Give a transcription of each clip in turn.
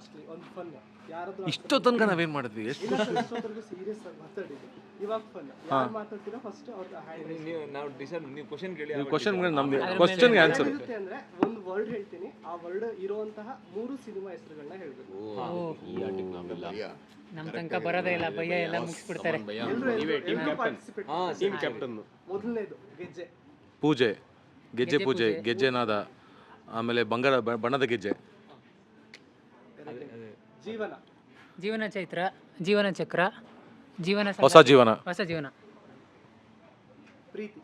Lastly ಒಂದು fun ಯಾರಾದ್ರೂ ಇಷ್ಟೋ ತನಕ ನಾವೇನ್ ಮಾಡಿದ್ವಿ? ಎಷ್ಟು ಇಲ್ಲ ಸರ್ ಇಷ್ಟೊತ್ತರೆಗೂ ಸೀರಿಯಸ್ ಆಗಿ ಮಾತಾಡಿದ್ವಿ. ಇವಾಗ ಫನ್ ಯಾರು ಮಾತಾಡ್ತೀರೋ ಫಸ್ಟ್ ಅವ್ರ ಹ್ಯಾಂಡ್ ನೀವು ಡಿಸೈಡ್ ನೀವು ಕ್ವಶನ್ ಕೇಳಿ ಕ್ವಶನ್ ನಮ್ದು ಕ್ವಶನ್ಗೆ ಆನ್ಸರ್ ಇರುತ್ತೆ ಅಂದ್ರೆ ಒಂದು ವರ್ಡ್ ಹೇಳ್ತೀನಿ. ಆ ವರ್ಡ್ ಇರುವಂತಹ ಮೂರು ಸಿನಿಮಾ ಹೆಸರುಗಳನ್ನ ಹೇಳ್ಬೇಕು. ನಮ್ಮ ತನಕ ಬರೋದೇ ಇಲ್ಲ ಭಯ ಎಲ್ಲ ಮುಗಿಸ್ಬಿಡ್ತಾರೆ. ಟೀಮ್ ಕ್ಯಾಪ್ಟನ್ ಮೊದಲನೇದು ಗೆಜ್ಜೆ. ಪೂಜೆ. ಗೆಜ್ಜೆ ಪೂಜೆ. ಗೆಜ್ಜೆನಾದ ಆಮೇಲೆ ಬಂಗಾರ ಬ- ಬಣ್ಣದ ಗೆಜ್ಜೆ. ಜೀವನ. ಜೀವನ ಚೈತ್ರ ಜೀವನ ಚಕ್ರ ಜೀವನ ಸಂಗಾತಿ. ಹೊಸ ಜೀವನ. ಹೊಸ ಜೀವನ. ಪ್ರೀತಿ.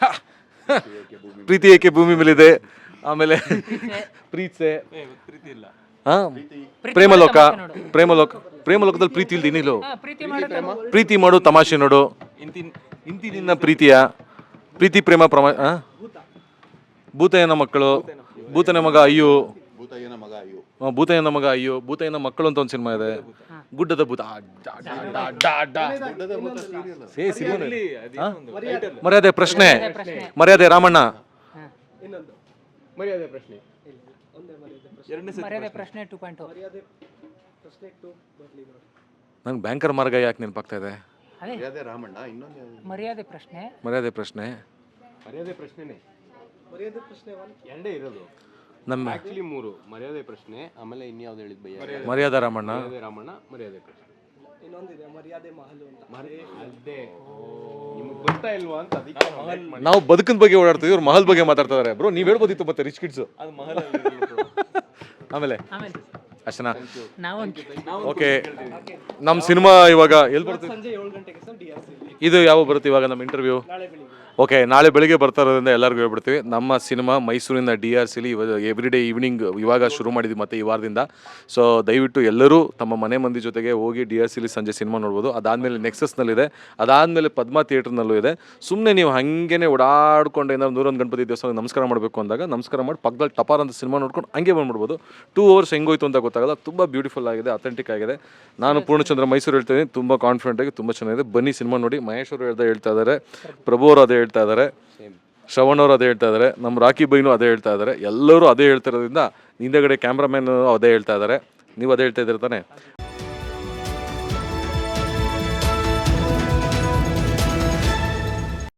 ಪ್ರೀತಿ ಏಕೆ ಭೂಮಿ ಮೇಲಿದೆ? ಆಮೇಲೆ ಪ್ರೀತ್ಸೆ. ಪ್ರೀತಿ ಇಲ್ಲ. ಹಾ? ಪ್ರೇಮಲೋಕ ಪ್ರೇಮಲೋಕ ಪ್ರೇಮಲೋಕದಲ್ಲಿ ಪ್ರೀತಿ ಇಲ್ದಿ ಹಾ, ಪ್ರೀತಿ ಮಾಡೋದು ಪ್ರೀತಿ ಮಾಡು ತಮಾಷೆ ನೋಡು. ಇಂತಿ ನಿನ್ನ ಪ್ರೀತಿಯ. ಪ್ರೀತಿ ಪ್ರೇಮ ಪ್ರಮ ಆ? ಭೂತಯ್ಯನ ಮಕ್ಕಳು. ಭೂತನ ಮಗ ಅಯ್ಯೋ. ಭೂತಯ್ಯನ ಮಗ ಅಯ್ಯೋ. ಆ, ಭೂತಯ್ಯನ ಮಗ ಅಯ್ಯೋ ಭೂತಯ್ಯನ ಮಕ್ಕಳು ಅಂತ ಒಂದು ಸಿನಿಮಾ ಇದೆ. ಗುಡ್ಡದ ಭೂತ. ಆ, ಡಾ, ಡಾ, ಡಾ, ಡಾ, ಡಾ. ಏ, ಸಿನಿಮಾ ನೋಡಿ. ಆ? ಮರ್ಯಾದೆ. ಪ್ರಶ್ನೆ. ಮರ್ಯಾದೆ ರಾಮಣ್ಣ. ಇನ್ನೊಂದು. ಮರ್ಯಾದೆ ಪ್ರಶ್ನೆ. ಒಂದೇ ಮರ್ಯಾದೆ ಪ್ರಶ್ನೆ. ಎರಡನೇ ಪ್ರಶ್ನೆ. ಟು ಪಾಯಿಂಟ್ ನಂಗೆ ಬ್ಯಾಂಕರ್ ಮಾರ್ಗ ಯಾಕೆ ನೆನಪಾಗ್ತಾ ಇದೆ? ಅದೇ. ಅದೇ ರಾಮಣ್ಣ ಇನ್ನೊಂದು ಯಾವ್ದು? ಮರ್ಯಾದೆ ಪ್ರಶ್ನೆ. ಮರ್ಯಾದೆ ಪ್ರಶ್ನೆ. ಮರ್ಯಾದೆ ಪ್ರಶ್ನೆನೇ. ಮರ್ಯಾದೆ ಪ್ರಶ್ನೆ ಎರಡೇ ಇರೋದು. ನಮ್ಮ ಆಕ್ಚುಲಿ ಮೂರು ಮರ್ಯಾದೆ ಪ್ರಶ್ನೆ ಆಮೇಲೆ ಇನ್ಯಾವ್ದು ಹೇಳಿದ್ ಭಯ? ಮರ್ಯಾದೆ. ರಾಮಣ್ಣ. ಮರ್ಯಾದೆ ರಾಮಣ್ಣ ಮರ್ಯಾದೆ ಪ್ರಶ್ನೆ. ಇನ್ನೊಂದಿದೆ ಮರ್ಯಾದೆ ಮಹಲು ಅಂತ. ಅದೇ. ನಿಮ್ಗೆ ಗೊತ್ತಾ ಇಲ್ವಾ ಅಂತ ಅದಕ್ಕೆ ನಾವು ನಾವು ಬದುಕಿನ ಬಗ್ಗೆ ಓಡಾಡ್ತೀವಿ ಇವ್ರು ಮಹಲ್ ಬಗ್ಗೆ ಮಾತಾಡ್ತಾರೆ ಬ್ರೋ ನೀವು ಹೇಳ್ಬೋದಿತ್ತು ಮತ್ತೆ ರಿಚ್ ಕಿಡ್ಸ್ ಅದು ಮಹಲ್ ಆಮೇಲೆ. ಆಮೇಲೆ. ಅಷ್ಟನಾ ನಾವೊಂದು ಓಕೆ ನಮ್ಮ ಸಿನಿಮಾ ಇವಾಗ ಎಲ್ಲಿ ಬರ್ತೀವಿ ಸಂಜೆ ಏಳು ಗಂಟೆಗೆ ಸರ್ ಡಿ ಇದು ಯಾವ ಬರುತ್ತೆ ಇವಾಗ ನಮ್ಮ ಇಂಟರ್ವ್ಯೂ ನಾಳೆ ಬೆಳಿಗ್ಗೆ. ಓಕೆ ನಾಳೆ ಬೆಳಿಗ್ಗೆ ಬರ್ತಾ ಇರೋದ್ರಿಂದ ಎಲ್ಲರಿಗೂ ಹೇಳ್ಬಿಡ್ತೀವಿ. ನಮ್ಮ ಸಿನಿಮಾ ಮೈಸೂರಿನ ಡಿ ಆರ್ ಸಿಲಿ ಎವ್ರಿ ಡೇ ಈವ್ನಿಂಗ್ ಇವಾಗ ಶುರು ಮಾಡಿದ್ವಿ ಮತ್ತೆ ಈ ವಾರದಿಂದ. ಸೊ ದಯವಿಟ್ಟು ಎಲ್ಲರೂ ತಮ್ಮ ಮನೆ ಮಂದಿ ಜೊತೆಗೆ ಹೋಗಿ ಡಿ ಆರ್ ಸಿಲಿ ಸಂಜೆ ಸಿನಿಮಾ ನೋಡ್ಬೋದು. ಅದಾದಮೇಲೆ ನೆಕ್ಸಸ್ನಲ್ಲಿದೆ ಅದಾದಮೇಲೆ ಪದ್ಮ ಥಿಯೇಟ್ರ್ನಲ್ಲೂ ಇದೆ. ಸುಮ್ಮನೆ ನೀವು ಹಾಗೇನೆ ಓಡಾಡ್ಕೊಂಡು ಏನಾದ್ರು ನೂರೊಂದು ಗಣಪತಿ ದೇವಸ್ಥಾನಕ್ಕೆ ನಮಸ್ಕಾರ ಮಾಡಬೇಕು ಅಂದಾಗ ನಮಸ್ಕಾರ ಮಾಡಿ ಪಕ್ಕದಲ್ಲಿ ಟಪಾರ್ ಅಂತ ಸಿನಿಮಾ ನೋಡ್ಕೊಂಡು ಹಂಗೆ ಬಂದ್ಬಿಡ್ಬೋದು. ಟೂ ಅವರ್ಸ್ ಹೆಂಗೋಯ್ತು ಅಂತ ಗೊತ್ತಾಗಲ್ಲ. ತುಂಬ ಬ್ಯೂಟಿಫುಲ್ ಆಗಿದೆ ಅಥೆಂಟಿಕ್ ಆಗಿದೆ. ನಾನು ಪೂರ್ಣಚಂದ್ರ ಮೈಸೂರು ಹೇಳ್ತೀನಿ ತುಂಬ ಕಾನ್ಫಿಡೆಂಟ್ ಆಗಿ ತುಂಬ ಚೆನ್ನಾಗಿದೆ. ಬನ್ನಿ ಸಿನಿಮಾ ನೋಡಿ. ಮಹೇಶ್ವರು ಹೇಳ್ತಾ ಹೇಳ್ದ ಹೇಳ್ತಾ ಇದ್ದಾರೆ. ಪ್ರಭು ಅವರು ಅದೇ ಹೇಳ್ತಾ ಇದ್ದಾರೆ ಶ್ರವಣ್ ಅವರು ಅದೇ ಹೇಳ್ತಾ ಇದ್ದಾರೆ ನಮ್ಮ ರಾಕಿ ಬೈನು ಅದೇ ಹೇಳ್ತಾ ಇದ್ದಾರೆ ಎಲ್ಲರೂ ಅದೇ ಹೇಳ್ತಿರೋದ್ರಿಂದ ಹಿಂದೆಗಡೆ ಕ್ಯಾಮ್ರಾಮ್ಯಾನ್ ಅದೇ ಹೇಳ್ತಾ ಇದ್ದಾರೆ ನೀವು ಅದೇ ಹೇಳ್ತಾ ಇದ್ದೀರ ತಾನೆ?